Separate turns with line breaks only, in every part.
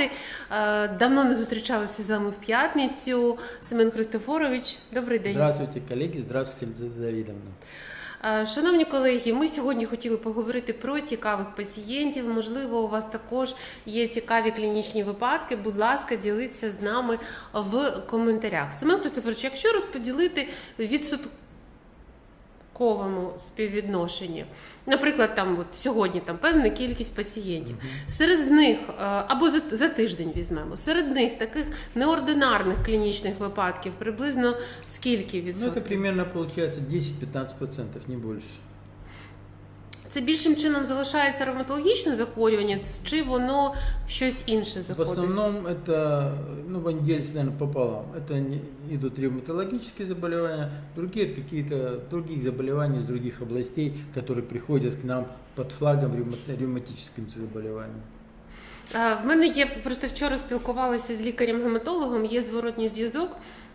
працювати. Е, Давно не зустрічалися з вами в п'ятницю. Семен Христофорович, добрий день.
Здравствуйте, коллеги, здравствуйте, Елизавета Давидовна.
Е, Шановні колеги, ми сьогодні хотіли поговорити про цікавих пацієнтів. Можливо, у вас також є цікаві клінічні випадки. Будь ласка, діліться з нами в коментарях. Семен Христофорович, якщо розподілити відсотковому співвідношенні, наприклад, там от сьогодні там певна кількість пацієнтів, серед них е, або за, за тиждень візьмемо, серед них таких неординарних клінічних випадків приблизно скільки
Ну, це
приблизно
виходить получается 10-15%, не больше
Це більшим чином залишається ревматологічне захворювання, чи воно в щось інше
В
заходить?
основном это, ну, будем делить, наверное, пополам. Это не- идут ревматологические заболевания, другие какие-то других заболеваний из других областей, которые приходят к нам под флагом ревма- ревматическим заболеванием.
Е, В мене є просто вчора спілкувалася з лікарем-гематологом. Є зворотній зв'язок.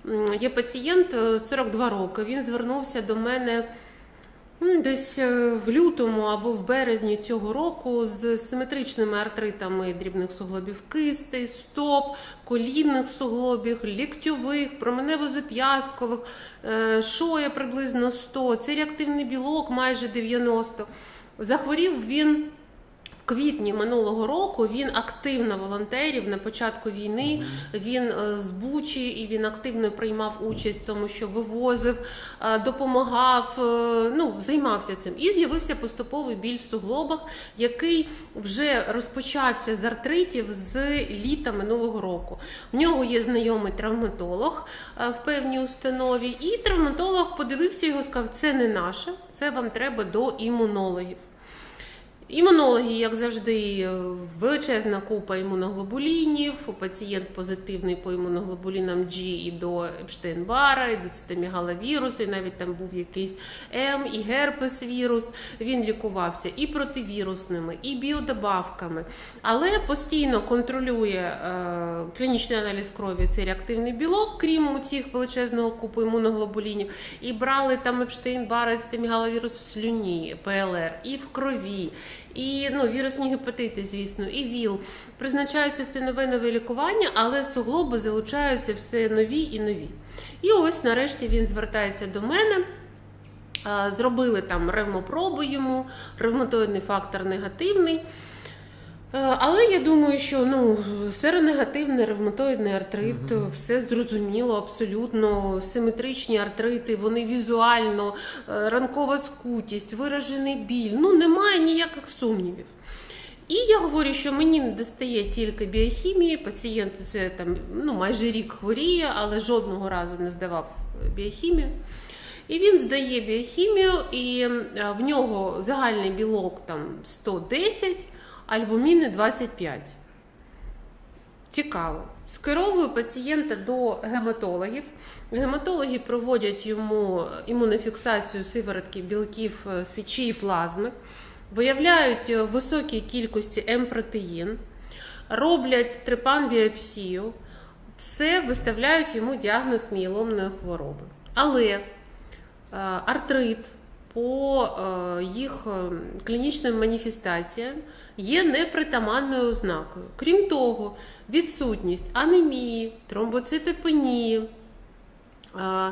М, Є пацієнт е, 42 роки. Він звернувся до мене м, десь е, в лютому або в березні цього року з симетричними артритами дрібних суглобів кисти, стоп, колінних суглобів, ліктьових, променево-зап'ясткових, е, шоя приблизно 100, цей реактивний білок майже 90. Захворів він квітні минулого року він активно волонтерів на початку війни. Він е, з Бучі і він активно приймав участь в тому, що вивозив, е, допомагав, е, ну займався цим. І з'явився поступовий біль в суглобах, який вже розпочався з артритів з літа минулого року. В нього є знайомий травматолог в певній установі, і травматолог подивився його, сказав: це не наше, це вам треба до імунологів. Імунологи, як завжди, величезна купа імуноглобулінів. Пацієнт позитивний по імуноглобулінам G і до Епштейн-Бара, і до цитомігаловірусу, і навіть там був якийсь М і герпес-вірус. Він лікувався і противірусними, і біодобавками, але постійно контролює е, клінічний аналіз крові цей реактивний білок, крім цих величезного купу імуноглобулінів. І брали там Епштейн-Бара, цитомігаловірус в слюні, ПЛР, і в крові, і ну, вірусні гепатити, звісно, і ВІЛ. Призначаються все нове нове лікування, але суглоби залучаються все нові і нові. І ось нарешті він звертається до мене. Зробили там ревмопробу йому, ревматоїдний фактор негативний. Е, Але я думаю, що ну, серонегативний ревматоїдний артрит, все зрозуміло, абсолютно симетричні артрити, вони візуально, е, ранкова скутість, виражений біль. Ну, немає ніяких сумнівів. І я говорю, що мені не достає тільки біохімії. Пацієнт це там ну, майже рік хворіє, але жодного разу не здавав біохімію. І він здає біохімію, і е, в нього загальний білок там 110, альбуміни 25. Цікаво. Скеровую пацієнта до гематологів. Гематологи проводять йому імунофіксацію сиворотки білків е, сечі і плазми, виявляють е, високі кількості М-протеїн, роблять трепан-біопсію, все виставляють йому діагноз мієломної хвороби. Але е, артрит по е, їх е, клінічним маніфестаціям є непритаманною ознакою. Крім того, відсутність анемії, тромбоцитопенії, е,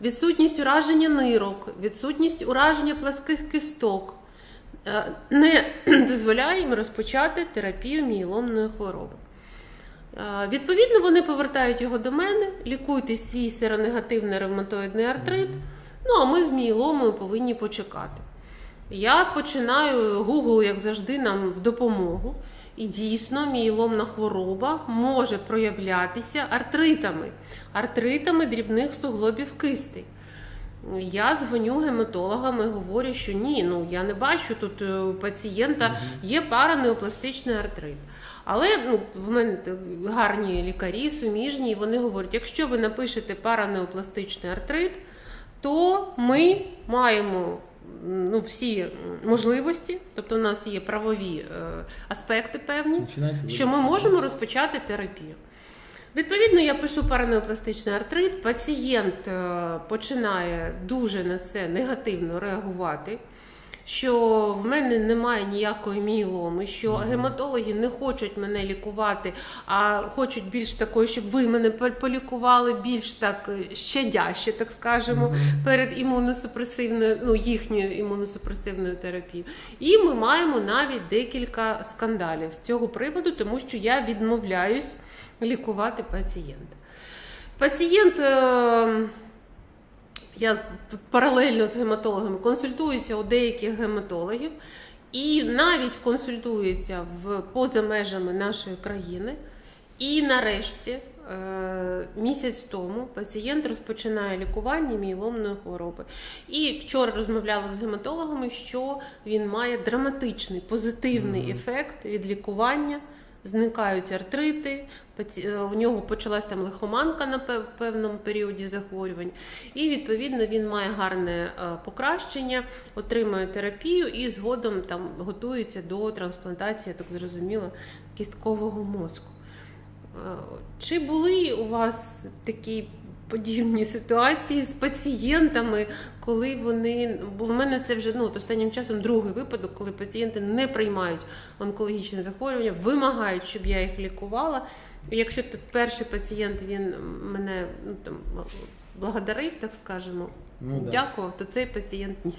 відсутність ураження нирок, відсутність ураження пласких кисток е, не дозволяє їм розпочати терапію мієломної хвороби. Відповідно, вони повертають його до мене, лікуйте свій серонегативний ревматоїдний артрит. Ну, а ми з мієломою повинні почекати. Я починаю Google, як завжди, нам в допомогу. І дійсно, мієломна хвороба може проявлятися артритами, артритами дрібних суглобів кистей. Я дзвоню гематологам і говорю, що ні, ну я не бачу тут е, у пацієнта є паранеопластичний артрит. Але ну, в мене гарні лікарі, суміжні, і вони говорять, якщо ви напишете паранеопластичний артрит, то ми маємо ну, всі можливості, тобто у нас є правові е, аспекти певні,
Начинайте
що ми можемо розпочати терапію. Відповідно, я пишу паранеопластичний артрит. Пацієнт е, починає дуже на це негативно реагувати. Що в мене немає ніякої міеломи, що гематологи не хочуть мене лікувати, а хочуть більш такої, щоб ви мене полікували більш так е, щадяще, так скажемо, перед імуносупресивною, ну їхньою імуносупресивною терапією. І ми маємо навіть декілька скандалів з цього приводу, тому що я відмовляюсь лікувати пацієнта. Пацієнт. Я паралельно з гематологами консультуюся у деяких гематологів і навіть консультуються в поза межами нашої країни. І нарешті, е, місяць тому, пацієнт розпочинає лікування мієломної хвороби. І вчора розмовляла з гематологами, що він має драматичний позитивний
Мгм.
ефект від лікування. Зникають артрити, е, у нього почалась там лихоманка на певному періоді захворювань, і відповідно він має гарне е, покращення, отримує терапію і згодом там готується до трансплантації, так зрозуміло, кісткового мозку. Е, Чи були у вас такі подібні ситуації з пацієнтами, коли вони. Бо в мене це вже ну, от останнім часом другий випадок, коли пацієнти не приймають онкологічне захворювання, вимагають, щоб я їх лікувала. І Якщо тут перший пацієнт він мене ну, там, благодарив, так скажемо,
Ну да.
дякував, то цей пацієнт ні.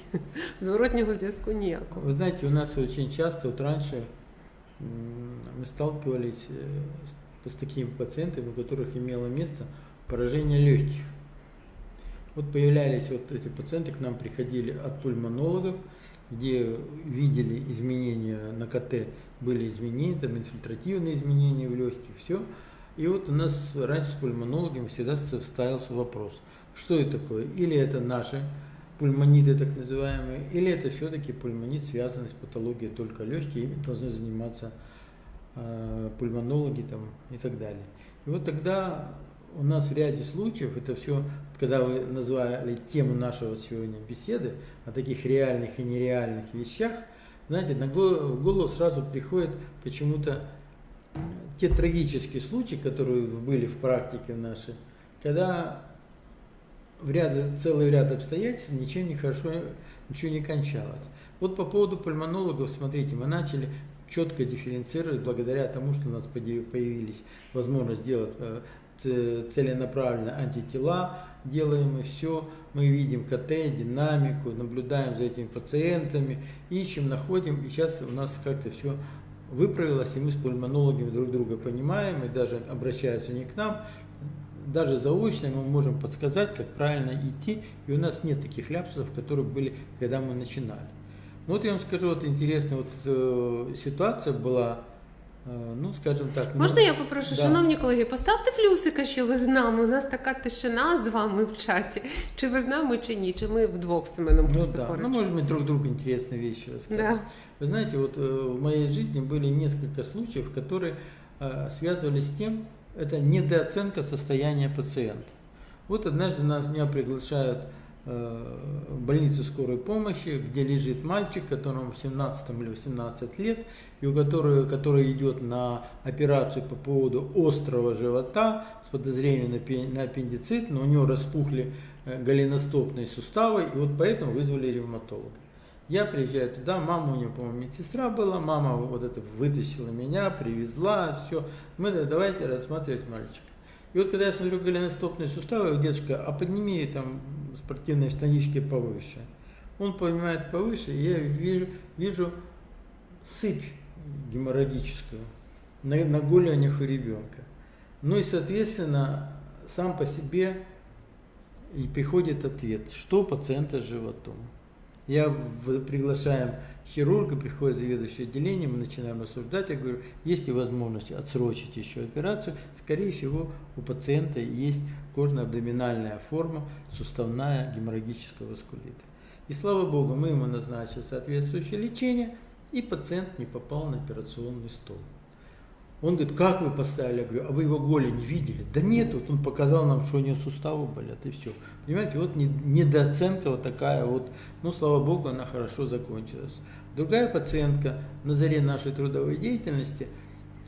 Зворотнього зв'язку ніякого.
Вы знаете, у нас очень часто, вот раньше м, мы сталкивались э, с, с такими пациентами, у которых имело место Поражение легких. Вот появлялись вот эти пациенты, к нам приходили от пульмонологов, где видели изменения на КТ, были изменения, там инфильтративные изменения в легких, все. И вот у нас раньше с пульмонологами всегда ставился вопрос, что это такое? Или это наши пульмониты так называемые, или это все-таки пульмонит, связанный с патологией только легких, и должны заниматься э, пульмонологи там, и так далее. И вот тогда у нас в ряде случаев, это все, когда вы назвали тему нашего сегодня беседы, о таких реальных и нереальных вещах, знаете, на го- в голову сразу приходит почему-то те трагические случаи, которые были в практике нашей, когда в ряд, целый ряд обстоятельств ничего не хорошо, ничего не кончалось. Вот по поводу пульмонологов, смотрите, мы начали четко дифференцировать благодаря тому, что у нас появились возможность делать э, целенаправленно антитела, делаем и все, мы видим КТ, динамику, наблюдаем за этими пациентами, ищем, находим, и сейчас у нас как-то все выправилось, и мы с пульмонологами друг друга понимаем, и даже обращаются не к нам, даже заочно мы можем подсказать, как правильно идти, и у нас нет таких ляпсусов, которые были, когда мы начинали. Ну вот я вам скажу, вот интересная вот э, ситуация была, ну скажем так. ну,
Можна я попрошу,
да.
шановні колеги, поставте плюсика, що ви з нами. У нас така тишина з вами в чаті. Чи ви з нами, чи ні? Чи ми вдвох з Семеном
Ну
просто
да,
поруч?
ну может быть друг другу интересные вещи рассказать.
Да.
Вы знаете, вот э, в моей жизни были несколько случаев, которые э, связывались с тем, это недооценка состояния пациента. Вот однажды нас, меня приглашают э, в больницу скорой помощи, где лежит мальчик, которому 17 или 18 лет, и у которого, который идет на операцию по поводу острого живота с подозрением на, на аппендицит, но у него распухли э, голеностопные суставы, и вот поэтому вызвали ревматолога. Я приезжаю туда, мама у нее, по-моему, медсестра была, мама вот это вытащила меня, привезла, все. Мы да, давайте рассматривать мальчика. И вот когда я смотрю голеностопные суставы, говорю, деточка, а подними там спортивные штанишки повыше. Он поднимает повыше, и я вижу, вижу сыпь геморрагическую на, на голенях у ребенка. Ну и, соответственно, сам по себе и приходит ответ, что пациента с животом. Я приглашаем хирурга, приходит заведующий отделением, мы начинаем рассуждать, я говорю, есть ли возможность отсрочить еще операцию, скорее всего у пациента есть кожно-абдоминальная форма, суставная геморрагического васкулита. И слава богу, мы ему назначили соответствующее лечение, и пациент не попал на операционный стол. Он говорит, как вы поставили? Я говорю, а вы его голень видели? Да нет, вот он показал нам, что у него суставы болят, и все. Понимаете, вот не- недооценка вот такая вот, ну, слава богу, она хорошо закончилась. Другая пациентка на заре нашей трудовой деятельности,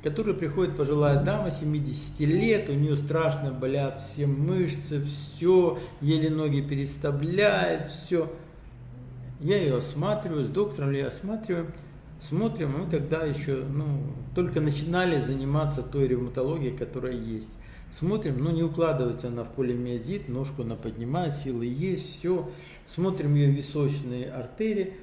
которая приходит пожилая дама, 70 лет, у нее страшно болят все мышцы, все, еле ноги переставляет, все. Я ее осматриваю, с доктором я осматриваю, смотрим, мы тогда еще ну, только начинали заниматься той ревматологией, которая есть. Смотрим, ну не укладывается она в полимиозит, ножку она поднимает, силы есть, все. Смотрим ее височные артерии,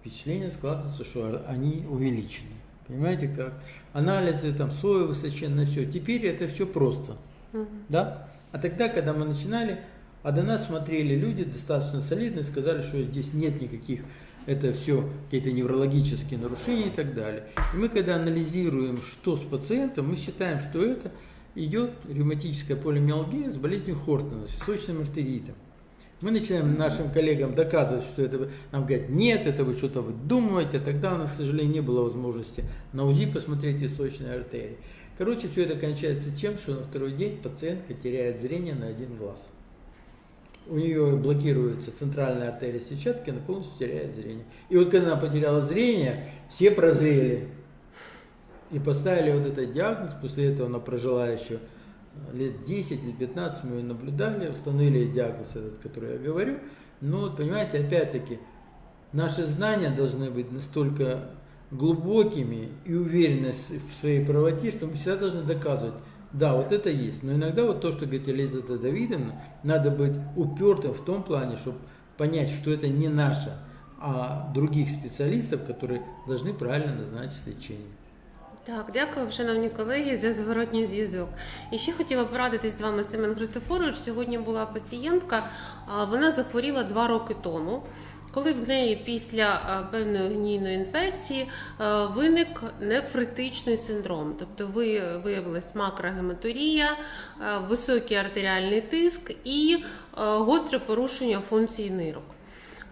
впечатление складывается, что они увеличены. Понимаете как? Анализы, там, соя высоченная, все. Теперь это все просто.
Мгм.
Да? А тогда, когда мы начинали, а до нас смотрели люди достаточно солидные, сказали, что здесь нет никаких, это все какие-то неврологические нарушения и так далее. И мы, когда анализируем, что с пациентом, мы считаем, что это идет ревматическая полимиалгия с болезнью Хортона, с височным артеритом. Мы начинаем нашим коллегам доказывать, что это... Нам говорят, нет, это вы что-то выдумываете. А тогда у нас, к сожалению, не было возможности на УЗИ посмотреть височные артерии. Короче, все это кончается тем, что на второй день пациентка теряет зрение на один глаз. У нее блокируется центральная артерия сетчатки, она полностью теряет зрение. И вот когда она потеряла зрение, все прозрели. И поставили вот этот диагноз, после этого она прожила еще лет 10 или 15, мы ее наблюдали, установили диагноз этот, который я говорю. Но вот понимаете, опять-таки, наши знания должны быть настолько глубокими и уверены в своей правоте, что мы всегда должны доказывать, да, вот это есть. Но иногда вот то, что говорит Елизавета Давидовна, надо быть упертым в том плане, чтобы понять, что это не наше, а других специалистов, которые должны правильно назначить лечение.
Так, дякую, шановні колеги, за зворотній зв'язок. І ще хотіла порадитись з вами Семен Христофорович. Сьогодні була пацієнтка, а, вона захворіла два роки тому. Коли в неї після певної гнійної інфекції виник нефритичний синдром, тобто ви виявилась макрогематурія, високий артеріальний тиск і гостре порушення функції нирок.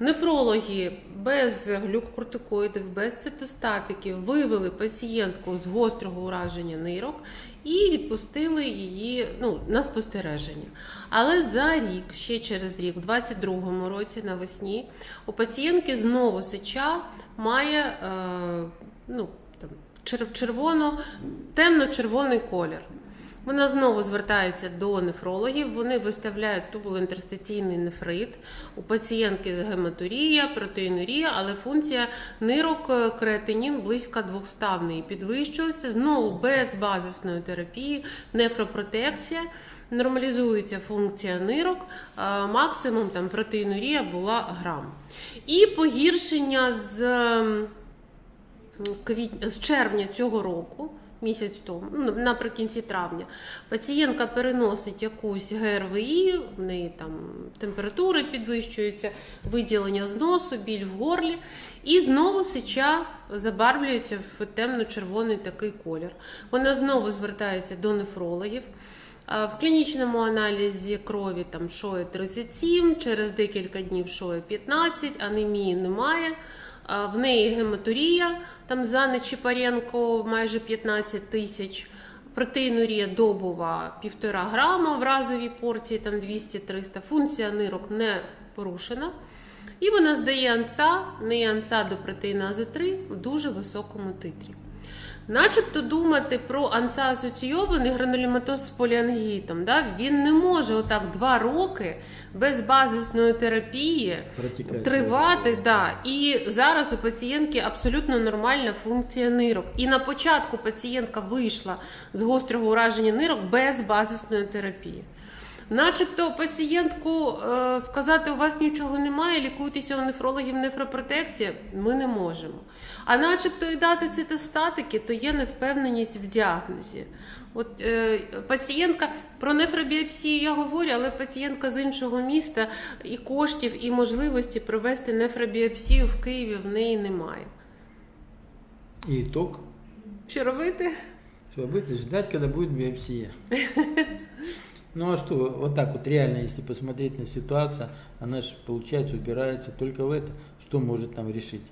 Нефрологи без глюкокортикоїдів, без цитостатиків вивели пацієнтку з гострого ураження нирок і відпустили її ну, на спостереження. Але за рік, ще через рік, в 22-му році навесні, у пацієнтки знову сеча має е, ну, там, чер- червоно, темно-червоний колір. Вона знову звертається до нефрологів. Вони виставляють тубулоінтерстиційний нефрит. У пацієнтки гематурія, протеїнурія, але функція нирок креатинін близько 200 в підвищується. Знову без базисної терапії, нефропротекція. Нормалізується функція нирок, максимум там протеїнурія була грам. І погіршення з з червня цього року, місяць тому, ну, наприкінці травня, пацієнтка переносить якусь ГРВІ, в неї там температури підвищуються, виділення з носу, біль в горлі, і знову сеча забарвлюється в темно-червоний такий колір. Вона знову звертається до нефрологів. В клінічному аналізі крові там шоє 37, через декілька днів шоє 15, анемії немає. В неї гематурія, там за Нечіпаренко майже 15 тисяч. Протеїнурія добова 1,5 грама в разовій порції, там 200-300. Функція нирок не порушена. І вона здає анца, не анца до протеїна протеїназу 3 в дуже високому титрі. Начебто думати про ансоасоційований гранулематоз з поліангітом. Да? Він не може отак два роки без базисної терапії
Протікає.
тривати. Да. І зараз у пацієнтки абсолютно нормальна функція нирок. І на початку пацієнтка вийшла з гострого ураження нирок без базисної терапії. Начебто пацієнтку е, сказати, у вас нічого немає, лікуйтеся у нефрологів нефропротекція, ми не можемо. А начебто і дати цитостатики, то є невпевненість в діагнозі. От е, пацієнтка про нефробіопсію я говорю, але пацієнтка з іншого міста і коштів, і можливості провести нефробіопсію в Києві в неї немає.
И итог,
Що робити?
что быть, ждать, когда будет биопсия. Ну а что, вот так вот реально, если посмотреть на ситуацию, она же, получается, упирается только в это, что может нам решить.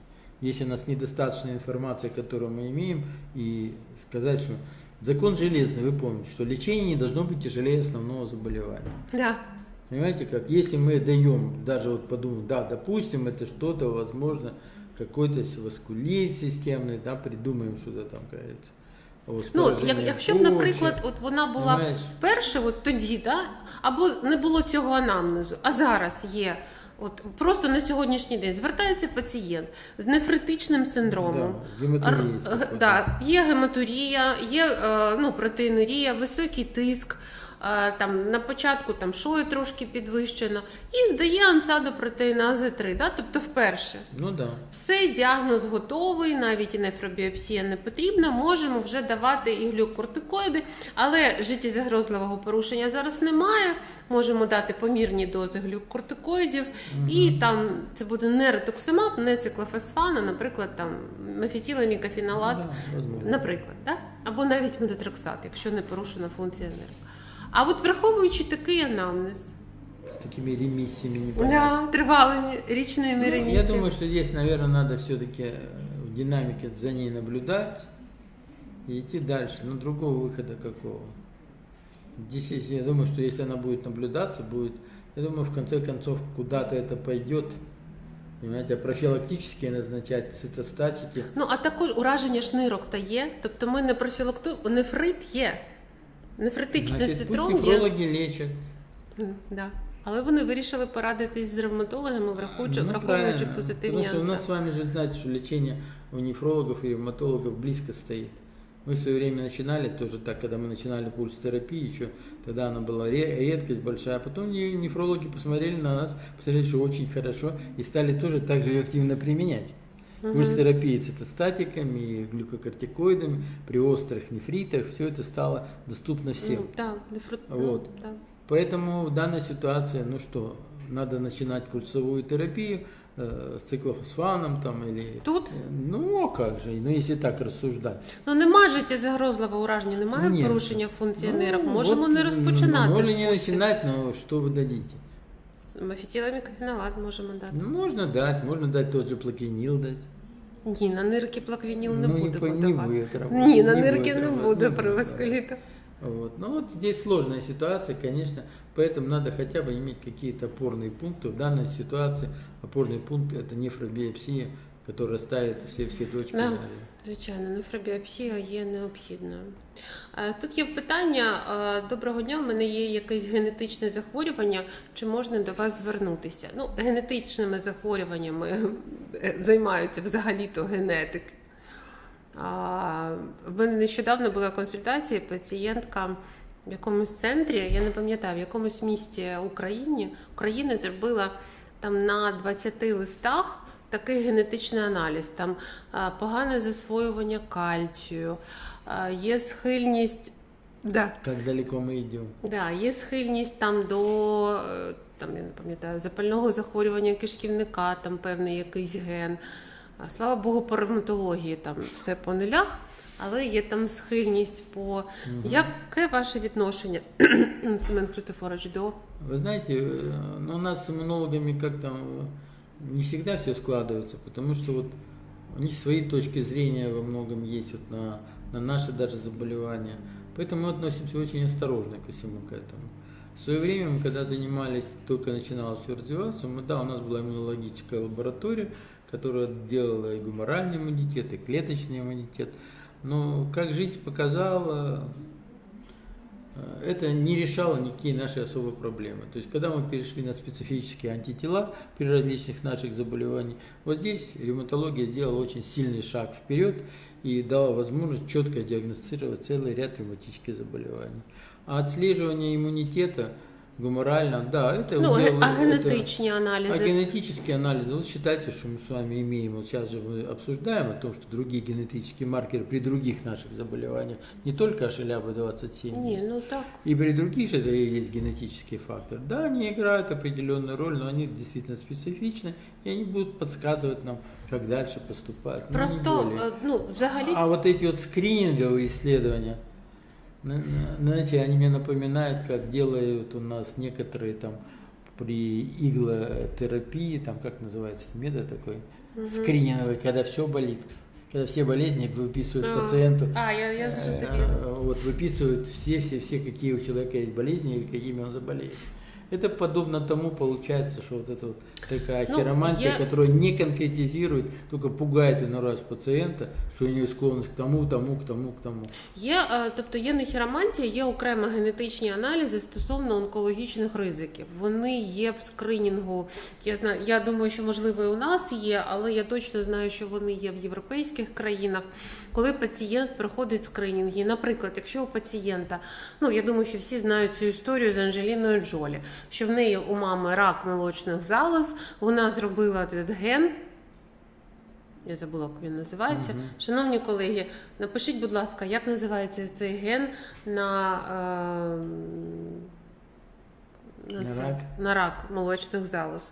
Если у нас недостаточно информации, которую мы имеем, и сказать, что закон железный, вы помните, что лечение не должно быть тяжелее основного заболевания.
Да.
Понимаете, как если мы даем, даже вот подумаем, да, допустим, это что-то, возможно, какой-то васкулит системный, да, придумаем что-то там, кажется.
Ну, як, якщо б, наприклад, от вона була
Знаєш?
вперше, от тоді, да? або не було цього анамнезу, а зараз є От просто на сьогоднішній день звертається пацієнт з нефритичним синдромом.
Да,
Р- да, є гематурія, є е, ну, протеїнурія, високий тиск. Там на початку там шою трошки підвищено, і здає ансадопротеїнази 3, да? тобто вперше.
Ну да.
Все, діагноз готовий, навіть і нефробіопсія не потрібна. Можемо вже давати і глюкортикоїди, але життєзагрозливого порушення зараз немає. Можемо дати помірні дози глюкортикоїдів, і там це буде не ретоксимаб, не циклофосфан, а, наприклад, там мефітіламікафінолат,
Да,
наприклад, да? або навіть медотрексат, якщо не порушена функція нирок. А от враховуючи такий анамнез,
С такими ремиссиями непонятно.
да, тривалими річними
Ну, я
ремісіями.
думаю, что здесь, наверное, надо все-таки в динамике за ней наблюдать и идти дальше. Но другого выхода какого? Здесь, если- я думаю, что если она будет наблюдаться, будет, я думаю, в конце концов, куда-то это пойдет. Понимаете, а профилактически назначать цитостатики.
Ну а також ураження ж нирок та є. Тобто ми не профілактуємо, нефрит є. Нефритичний
Значит, пусть
синдром є.
нефрологи лечат.
М, Да. Але вони вирішили порадитись з ревматологами, враховуючи,
Ну,
враховуючи
правильно.
позитивні
Потому что у нас с
ансамблі.
вами же знаете, что лечение у нефрологов и ревматологов близко стоит. Мы в свое время начинали тоже так, когда мы начинали пульс терапии, еще тогда она была ре- редкость большая, а потом не- нефрологи посмотрели на нас, посмотрели, что очень хорошо, и стали тоже так же ее активно применять. Пульс терапии цитостатиками, и глюкокортикоидами, при острых нефритах, все это стало доступно всем.
М, Да, нефрит...
Вот.
ну, да.
Поэтому в данной ситуации, ну что, надо начинать пульсовую терапию э, с циклофосфаном там или...
Тут
Э, Ну, а как же, ну если так рассуждать.
ну немає життєзагрозливого ураження, немає
Ні.
порушення функції
Ну,
нирок. Можемо
вот,
не розпочинати.
Можно
з
не
пульсів.
начинать, но что вы дадите?
Мефітіламікафінолат можемо дати.
Ну, можно дать, можно дать тот же плакинил дать.
Ні, на нирки плаквініл не
Ну, не
будемо
по- не
давати.
будет работать,
Ні, на
не
нирки
будет
не
работать,
буде
не
при
будет,
васкуліту.
Вот. Ну вот здесь сложная ситуация, конечно, поэтому надо хотя бы иметь какие-то опорные пункты. В данной ситуации опорный пункт это нефробиопсия, которая ставит все, все точки.
Да.
над «и».
Звичайно, нефробіопсія є необхідною. Е, Тут є питання. е, Доброго дня, в мене є якесь генетичне захворювання. Чи можна до вас звернутися? Ну, генетичними захворюваннями е, займаються взагалі-то генетики. В мене нещодавно була консультація, пацієнтка в якомусь центрі, я не пам'ятаю, в якомусь місті України, України зробила там на 20 листах такий генетичний аналіз. Там а, погане засвоювання кальцію, а, є схильність. Да,
Как далеко мы идем.
Да, є схильність там до е, там, я не пам'ятаю, запального захворювання кишківника, там певний якийсь ген. А, Слава Богу, по ревматології там все по нулях, але є там схильність по. Яке ваше відношення, Семен Христофорович, до
Вы знаете, э, ну, у нас с иммунологами как-то э, Не всегда все складывается, потому что вот у них свои точки зрения во многом есть вот на, на наши даже заболевания. Поэтому мы относимся очень осторожно ко всему к этому. В свое время, мы когда занимались, только начинало все развиваться, мы, да, у нас была иммунологическая лаборатория, которая делала и гуморальный иммунитет, и клеточный иммунитет. Но как жизнь показала, это не решало никакие наши особые проблемы. То есть, когда мы перешли на специфические антитела при различных наших заболеваниях, вот здесь ревматология сделала очень сильный шаг вперед и дала возможность четко диагностировать целый ряд ревматических заболеваний. А отслеживание иммунитета гуморально, да, это
ну, ге-
удел-
а
это-
генетичні
а
аналізи?
генетические анализы, вот считайте, что мы с вами имеем, вот сейчас же мы обсуждаем о том, что другие генетические маркеры при других наших заболеваниях, не только шелябы 27,
Ні, ну так.
и при других же это и есть генетический фактор. Да, они играют определенную роль, но они действительно специфичны, и они будут подсказывать нам, как дальше поступать. но не
Просто
более.
е, ну, взагалі
А вот эти вот скрининговые исследования, на- на- знаете, они мне напоминают, как делают у нас некоторые там при иглотерапии, там как называется метод такой, скрининговый, когда все болит, когда все болезни выписывают
А,
пациенту.
А, я, я.
Э, Вот выписывают все-все-все, какие у человека есть болезни или какими он заболеет. Это подобно тому получается, что вот эта вот такая
Ну,
хиромантия,
я-
которая не конкретизирует, только пугает иной раз пациента, что у него склонность к тому, тому, к тому, к тому.
Є, тобто є не хіромантія, є окремо генетичні аналізи стосовно онкологічних ризиків. Вони є в скринінгу. Я знаю, я думаю, що можливо і у нас є, але я точно знаю, що вони є в європейських країнах. Коли пацієнт проходить скринінги, наприклад, якщо у пацієнта, ну я думаю, що всі знають цю історію з Анджеліною Джолі, що в неї у мами рак молочних залоз, вона зробила этот ген. Я забула, як він називається.
Угу.
Шановні колеги, напишіть, будь ласка, як називається цей ген на, е, на,
На
це-
рак?
на рак молочних залоз.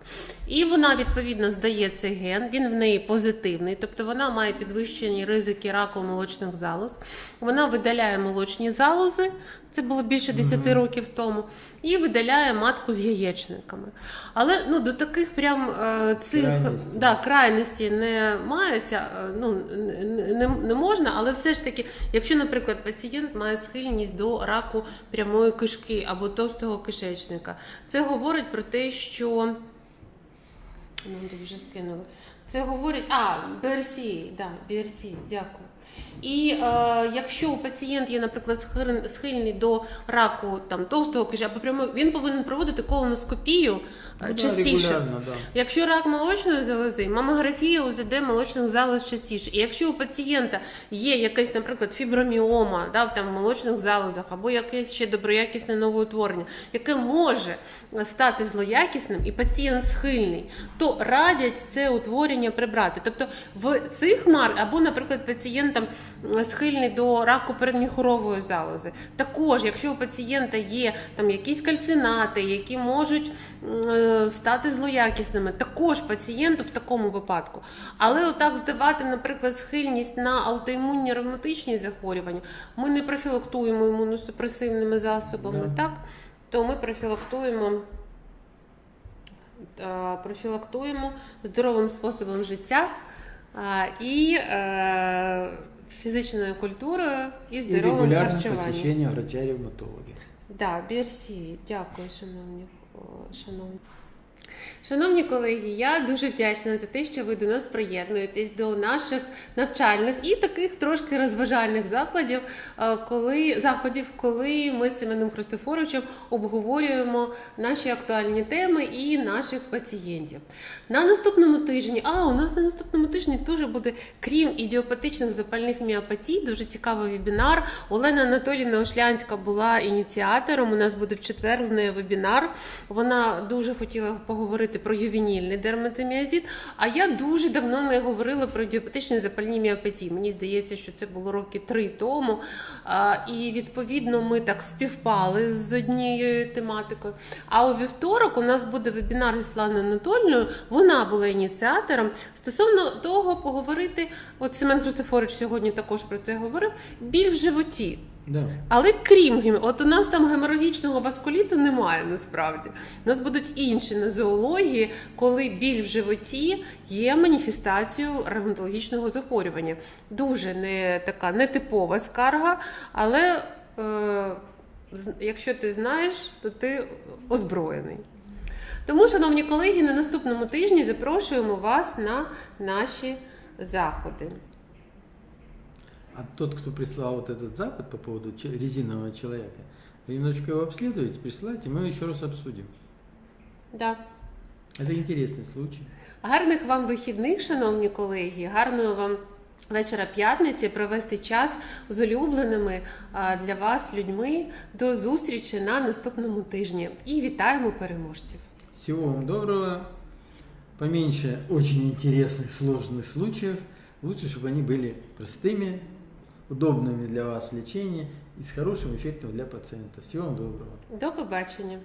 І вона відповідно здає цей ген, він в неї позитивний, тобто вона має підвищені ризики раку молочних залоз. Вона видаляє молочні залози, це було більше 10 років тому, і видаляє матку з яєчниками. Але ну, до таких прям е, цих
Крайностей.
да, крайності не мається, е, ну не, не, не можна, але все ж таки, якщо, наприклад, пацієнт має схильність до раку прямої кишки або товстого кишечника, це говорить про те, що ну, вже скинули. Це говорить, а, Берсі, да, BRCA, дякую. І е, якщо у пацієнт є, наприклад, схильний до раку там товстого кишечника, або прямо він повинен проводити колоноскопію е,
Ну
частіше.
да.
Якщо рак молочної залози, мамографія УЗД молочних залоз частіше. І якщо у пацієнта є якась, наприклад, фіброміома да, там, в молочних залозах або якесь ще доброякісне новоутворення, яке може стати злоякісним, і пацієнт схильний, то радять це утворення прибрати. Тобто в цих мар, або, наприклад, пацієнт там, схильний до раку передміхурової залози. Також, якщо у пацієнта є там якісь кальцинати, які можуть е, стати злоякісними, також пацієнту в такому випадку. Але отак здавати, наприклад, схильність на аутоімунні ревматичні захворювання, ми не профілактуємо імуносупресивними засобами, так? То ми профілактуємо. е, Профілактуємо здоровим способом життя і е, фізичною культурою і
И
здоровим харчуванням.
посещением врача-ревматолога.
Да, Бірсі, дякую, шановні, шановні. Шановні колеги, я дуже вдячна за те, що ви до нас приєднуєтесь до наших навчальних і таких трошки розважальних закладів, е, коли заходів, коли ми з Семеном Христофоровичем обговорюємо наші актуальні теми і наших пацієнтів. На наступному тижні, а у нас на наступному тижні теж буде, крім ідіопатичних запальних міопатій, дуже цікавий вебінар. Олена Анатоліївна Ошлянська була ініціатором. У нас буде в четвер з нею вебінар. Вона дуже хотіла поговорити про ювенільний дерматоміазит. А я дуже давно не говорила про ідіопатичні запальні міопатії. Мені здається, що це було роки три тому. І відповідно ми так співпали з однією тематикою. А у вівторок у нас буде вебінар зі Сланою Анатольною. Вона була ініціатором. Стосовно того, поговорити, от Семен Христофорович сьогодні також про це говорив. Біль в животі.
Да.
Але крім гем... от у нас там геморагічного васкуліту немає насправді. У нас будуть інші нозології, коли біль в животі є маніфестацією ревматологічного захворювання. Дуже не така нетипова скарга, але е, якщо ти знаєш, то ти озброєний. Тому, шановні колеги, на наступному тижні запрошуємо вас на наші заходи.
А тот, кто прислал вот этот запад по поводу че- резинового человека, вы немножечко его обследуете, присылайте, мы его еще раз обсудим.
Да.
Это интересный случай.
Гарних вам вихідних, шановні колеги, гарного вам вечора п'ятниці, провести час з улюбленими а, для вас людьми. До зустрічі на наступному тижні. І вітаємо переможців!
Всего вам доброго, поменьше очень интересных, сложных случаев. Лучше, чтобы они были простыми, удобными для вас в лечении и с хорошим эффектом для пациента. Всего вам доброго.
До побачення!